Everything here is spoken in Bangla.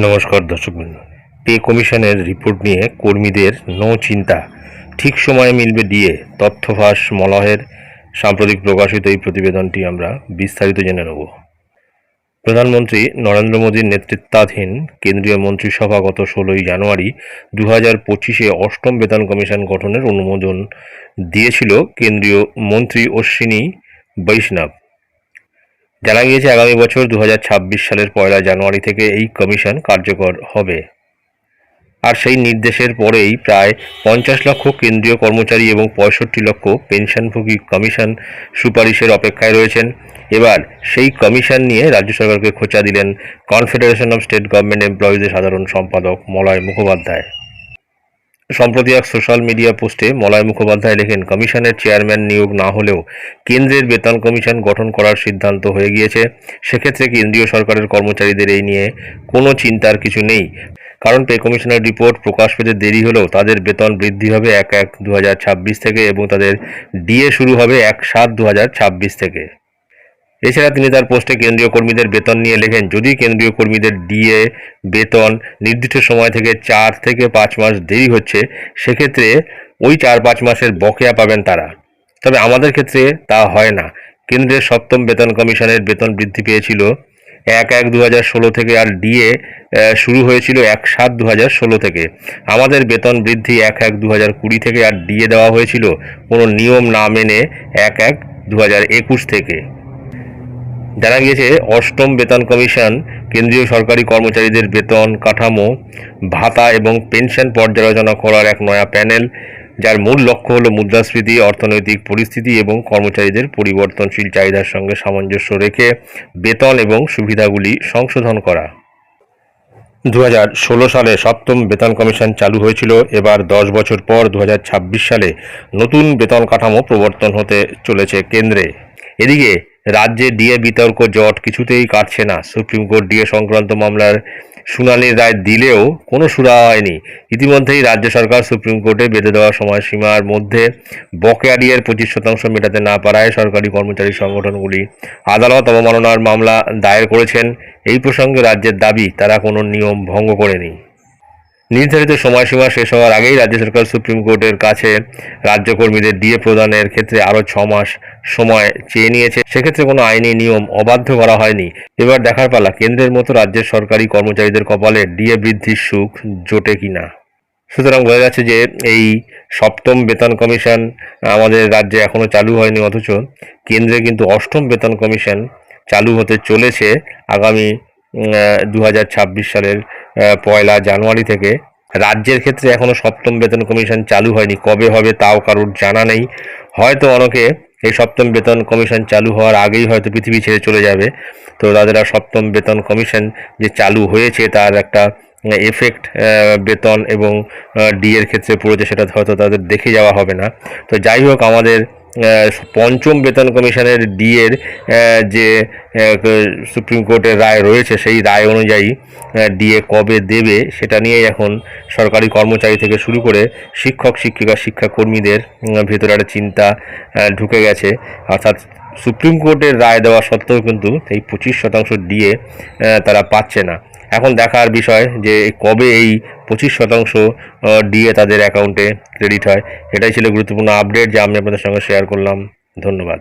নমস্কার দর্শকবৃন্দ। পে কমিশনের রিপোর্ট নিয়ে কর্মীদের নো চিন্তা ঠিক সময়ে মিলবে ডিএ তথ্যফাঁস মলহের সাম্প্রতিক প্রকাশিত এই প্রতিবেদনটি আমরা বিস্তারিত জেনে নেব। প্রধানমন্ত্রী নরেন্দ্র মোদীর নেতৃত্বাধীন কেন্দ্রীয় মন্ত্রিসভা গত ষোলোই জানুয়ারি দু হাজার পঁচিশে অষ্টম বেতন কমিশন গঠনের অনুমোদন দিয়েছিল কেন্দ্রীয় মন্ত্রী অশ্বিনী বৈষ্ণব। জানা গিয়েছে, আগামী বছর দু হাজার ছাব্বিশ সালের পয়লা জানুয়ারি থেকে এই কমিশন কার্যকর হবে। আর সেই নির্দেশের পরেই প্রায় পঞ্চাশ লক্ষ কেন্দ্রীয় কর্মচারী এবং পঁয়ষট্টি লক্ষ পেনশনভোগী কমিশন সুপারিশের অপেক্ষায় রয়েছেন। এবার সেই কমিশন নিয়ে রাজ্য সরকারকে খোঁচা দিলেন কনফেডারেশন অফ স্টেট গভর্নমেন্ট এমপ্লয়িজের সাধারণ সম্পাদক মলয় মুখোপাধ্যায়। সম্প্রতি এক সোশ্যাল মিডিয়া পোস্টে মলয় মুখোপাধ্যায় লেখেন, কমিশনের চেয়ারম্যান নিয়োগ না হলেও কেন্দ্রের বেতন কমিশন গঠন করার সিদ্ধান্ত হয়ে গিয়েছে। সেক্ষেত্রে কেন্দ্রীয় সরকারের কর্মচারীদের এই নিয়ে কোনো চিন্তার কিছু নেই। কারণ পে কমিশনের রিপোর্ট প্রকাশ পেতে দেরি হলেও তাদের বেতন বৃদ্ধি হবে এক এক দু থেকে এবং তাদের ডিএ শুরু হবে এক সাত দু থেকে। এছাড়া তিনি তার পোস্টে কেন্দ্রীয় কর্মীদের বেতন নিয়ে লেখেন, যদি কেন্দ্রীয় কর্মীদের ডিএ বেতন নির্দিষ্ট সময় থেকে চার থেকে পাঁচ মাস দেরি হচ্ছে, সেক্ষেত্রে ওই চার পাঁচ মাসের বকেয়া পাবেন তারা। তবে আমাদের ক্ষেত্রে তা হয় না। কেন্দ্রের সপ্তম বেতন কমিশনের বেতন বৃদ্ধি পেয়েছিল এক এক দু ষোলো থেকে আর ডিএ শুরু হয়েছিল এক সাত দু হাজার ষোলো থেকে। আমাদের বেতন বৃদ্ধি এক এক দু হাজার কুড়ি থেকে আর ডিএ দেওয়া হয়েছিল কোনো নিয়ম না মেনে এক এক দু হাজার একুশ থেকে। জানা গিয়েছে, অষ্টম বেতন কমিশন, কেন্দ্রীয় সরকারি কর্মচারীদের বেতন কাঠামো, ভাতা এবং পেনশন পর্যালোচনা করার এক নয়া প্যানেল, যার মূল লক্ষ্য হল মুদ্রাস্ফীতি, অর্থনৈতিক পরিস্থিতি এবং কর্মচারীদের পরিবর্তনশীল চাহিদার সঙ্গে সামঞ্জস্য রেখে বেতন এবং সুবিধাগুলি সংশোধন করা। দু সালে সপ্তম বেতন কমিশন চালু হয়েছিল। এবার দশ বছর পর দু হাজার ছাব্বিশ সালে নতুন বেতন কাঠামো প্রবর্তন হতে চলেছে কেন্দ্রে। এদিকে রাজ্যে ডিএ বিতর্ক, জট কিছুতেই কাটছে না। সুপ্রিম কোর্ট ডিএ সংক্রান্ত মামলার শুনানির রায় দিলেও কোনো সুরা হয়নি। ইতিমধ্যেই রাজ্য সরকার সুপ্রিম কোর্টে বেঁধে দেওয়া সময়সীমার মধ্যে বকেয়া ডিএর পঁচিশ শতাংশ মেটাতে না পারায় সরকারি কর্মচারী সংগঠনগুলি আদালত অবমাননার মামলা দায়ের করেছেন। এই প্রসঙ্গে রাজ্যের দাবি, তারা কোনো নিয়ম ভঙ্গ করেনি। নির্ধারিত সময়সীমা শেষ হওয়ার আগেই রাজ্য সরকার সুপ্রিম কোর্টের কাছে রাজ্য কর্মীদের ডিএ প্রদানের ক্ষেত্রে আরও ছ মাস সময় চেয়ে নিয়েছে। সেক্ষেত্রে কোনো আইনি নিয়ম অবাধ্য করা হয়নি। এবার দেখার পালা, কেন্দ্রের মতো রাজ্যের সরকারি কর্মচারীদের কপালে ডিএ বৃদ্ধির সুখ জোটে কিনা সুতরাং বোঝা যাচ্ছে যে এই সপ্তম বেতন কমিশন আমাদের রাজ্যে এখনও চালু হয়নি, অথচ কেন্দ্রে কিন্তু অষ্টম বেতন কমিশন চালু হতে চলেছে। আগামী দু হাজার ছাব্বিশ সালের পয়লা জানুয়ারি থেকে। রাজ্যের ক্ষেত্রে এখনও সপ্তম বেতন কমিশন চালু হয়নি। কবে হবে তাও কারোর জানা নেই। হয়তো অনেকে এই সপ্তম বেতন কমিশন চালু হওয়ার আগেই হয়তো পৃথিবী ছেড়ে চলে যাবে। তো তাদের সপ্তম বেতন কমিশন যে চালু হয়েছে তার একটা এফেক্ট বেতন এবং ডি এর ক্ষেত্রে পড়েছে সেটা হয়তো তাদের দেখে যাওয়া হবে না। তো যাই হোক, আমাদের পঞ্চম বেতন কমিশনের ডি এর আহ, যে সুপ্রিম কোর্টের রায় রয়েছে সেই রায় অনুযায়ী ডিএ কবে দেবে সেটা নিয়েই এখন সরকারি কর্মচারী থেকে শুরু করে শিক্ষক শিক্ষিকা শিক্ষাকর্মীদের ভেতরে একটা চিন্তা ঢুকে গেছে। অর্থাৎ সুপ্রিম কোর্টের রায় দেওয়া সত্ত্বেও কিন্তু এই পঁচিশ শতাংশ ডিএ তারা পাচ্ছে না। এখন দেখার বিষয় যে কবে এই পঁচিশ শতাংশ ডিএ তাদের অ্যাকাউন্টে ক্রেডিট হয়, এটাই ছিল গুরুত্বপূর্ণ আপডেট যা আমি আপনাদের সঙ্গে শেয়ার করলাম। ধন্যবাদ।